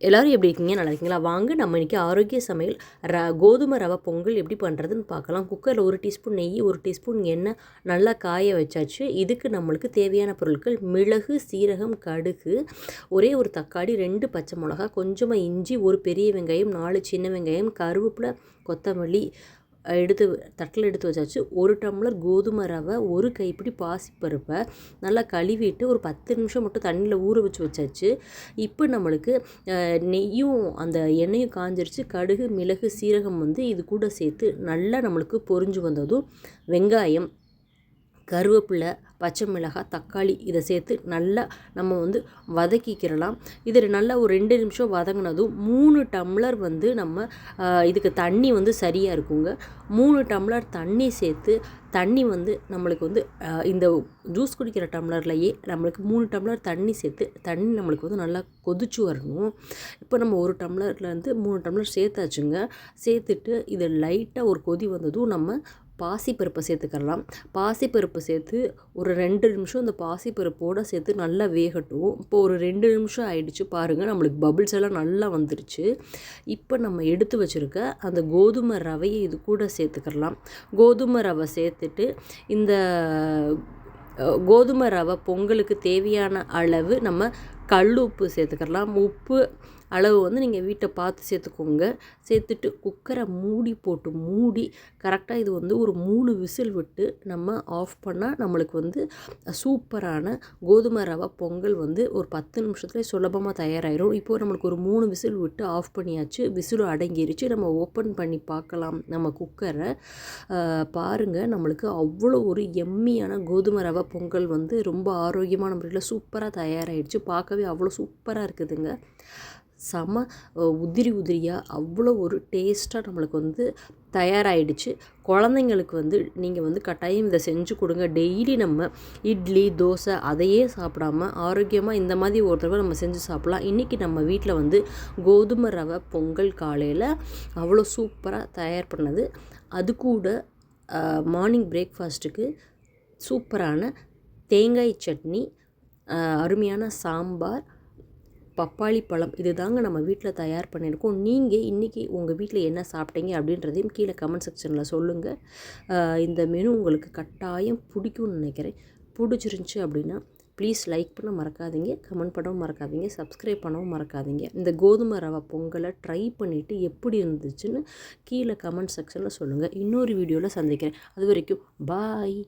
எல்லோரும் எப்படி இருக்கீங்க? நல்லா இருக்கீங்களா? வாங்க நம்ம இன்றைக்கி ஆரோக்கிய சமையல் ர கோதுமை ரவை பொங்கல் எப்படி பண்ணுறதுன்னு பார்க்கலாம். குக்கரில் ஒரு டீஸ்பூன் நெய் ஒரு டீஸ்பூன் எண்ணெய் நல்லா காய வச்சாச்சு. இதுக்கு நம்மளுக்கு தேவையான பொருட்கள் மிளகு சீரகம் கடுகு ஒரே ஒரு தக்காளி ரெண்டு பச்சை மிளகா கொஞ்சமாக இஞ்சி ஒரு பெரிய வெங்காயம் நாலு சின்ன வெங்காயம் கருவேப்பிலை கொத்தமல்லி எடுத்து தட்டில் எடுத்து வச்சாச்சு. ஒரு டம்ளர் கோதுமை ரவை ஒரு கைப்பிடி பாசிப்பருப்பை நல்லா கழுவிட்டு ஒரு பத்து நிமிஷம் மட்டும் தண்ணியில் ஊற வச்சு வச்சாச்சு. இப்போ நம்மளுக்கு நெய்யும் அந்த எண்ணெயும் காஞ்சிருச்சு. கடுகு மிளகு சீரகம் வந்து இது கூட சேர்த்து நல்லா நம்மளுக்கு பொறிஞ்சு வந்ததும் வெங்காயம் கருவேப்பிலை பச்சை மிளகாய் தக்காளி இதை சேர்த்து நல்லா நம்ம வந்து வதக்கிக்கிறலாம். இது நல்லா ஒரு ரெண்டு நிமிஷம் வதங்கினதும் மூணு டம்ளர் வந்து நம்ம இதுக்கு தண்ணி வந்து சரியாக இருக்குங்க. மூணு டம்ளர் தண்ணி சேர்த்து தண்ணி வந்து நம்மளுக்கு வந்து இந்த ஜூஸ் குடிக்கிற டம்ளர்லையே நம்மளுக்கு மூணு டம்ளர் தண்ணி சேர்த்து தண்ணி நம்மளுக்கு வந்து நல்லா கொதிச்சு வரணும். இப்போ நம்ம ஒரு டம்ளர்லேருந்து மூணு டம்ளர் சேர்த்தாச்சுங்க. சேர்த்துட்டு இது லைட்டாக ஒரு கொதி வந்ததும் நம்ம பாசிப்பருப்பை சேர்த்துக்கலாம் பாசிப்பருப்பு சேர்த்து ஒரு ரெண்டு நிமிஷம் இந்த பாசிப்பருப்போடு சேர்த்து நல்லா வேகட்டும். இப்போ ஒரு ரெண்டு நிமிஷம் ஆயிடுச்சு பாருங்கள் நம்மளுக்கு பபிள்ஸ் எல்லாம் நல்லா வந்துருச்சு. இப்போ நம்ம எடுத்து வச்சுருக்க அந்த கோதுமை ரவையை இது கூட சேர்த்துக்கலாம் கோதுமை ரவை சேர்த்துட்டு இந்த கோதுமை ரவை பொங்கலுக்கு தேவையான அளவு நம்ம கல் உப்பு சேர்த்துக்கலாம் உப்பு அளவு வந்து நீங்கள் வீட்டை பார்த்து சேர்த்துக்கோங்க. சேர்த்துட்டு குக்கரை மூடி போட்டு மூடி கரெக்டாக இது வந்து ஒரு மூணு விசில் விட்டு நம்ம ஆஃப் பண்ணால் நம்மளுக்கு வந்து சூப்பரான கோதுமை ரவை பொங்கல் வந்து ஒரு பத்து நிமிஷத்துலேயே சுலபமாக தயாராகிடும் இப்போது நம்மளுக்கு ஒரு மூணு விசில் விட்டு ஆஃப் பண்ணியாச்சு. விசிலும் அடங்கிருச்சு. நம்ம ஓப்பன் பண்ணி பார்க்கலாம் நம்ம குக்கரை. பாருங்கள் நம்மளுக்கு அவ்வளோ ஒரு எம்மியான கோதுமை ரவை பொங்கல் வந்து ரொம்ப ஆரோக்கியமான முறையில் சூப்பராக தயாராகிடுச்சு பார்க்கவே அவ்வளோ சூப்பராக இருக்குதுங்க. செம உதிரி உதிரியாக அவ்வளோ ஒரு டேஸ்ட்டாக நம்மளுக்கு வந்து தயாராகிடுச்சு குழந்தைங்களுக்கு வந்து நீங்கள் வந்து கட்டாயம் இதை செஞ்சு கொடுங்க. டெய்லி நம்ம இட்லி தோசை அதையே சாப்பிடாம ஆரோக்கியமாக இந்த மாதிரி ஒரு தடவை நம்ம செஞ்சு சாப்பிட்லாம். இன்றைக்கி நம்ம வீட்டில் வந்து கோதுமை ரவை பொங்கல் காலையில் அவ்வளோ சூப்பராக தயார் பண்ணது. அது கூட மார்னிங் பிரேக்ஃபாஸ்ட்டுக்கு சூப்பரான தேங்காய் சட்னி அருமையான சாம்பார் பப்பாளி பழம் இது தாங்க நம்ம வீட்டில் தயார் பண்ணியிருக்கோம். நீங்கள் இன்றைக்கி உங்கள் வீட்டில் என்ன சாப்பிட்டீங்க அப்படின்றதையும் கீழே கமெண்ட் செக்ஷனில் சொல்லுங்கள் இந்த மெனு உங்களுக்கு கட்டாயம் பிடிக்கும்னு நினைக்கிறேன். பிடிச்சிருந்துச்சி அப்படின்னா ப்ளீஸ் லைக் பண்ண மறக்காதீங்க. கமெண்ட் பண்ணவும் மறக்காதீங்க. சப்ஸ்கிரைப் பண்ணவும் மறக்காதீங்க. இந்த கோதுமை ரவை பொங்கலை ட்ரை பண்ணிவிட்டு எப்படி இருந்துச்சுன்னு கீழே கமெண்ட் செக்ஷனில் சொல்லுங்கள் இன்னொரு வீடியோவில் சந்திக்கிறேன். அது வரைக்கும் பாய்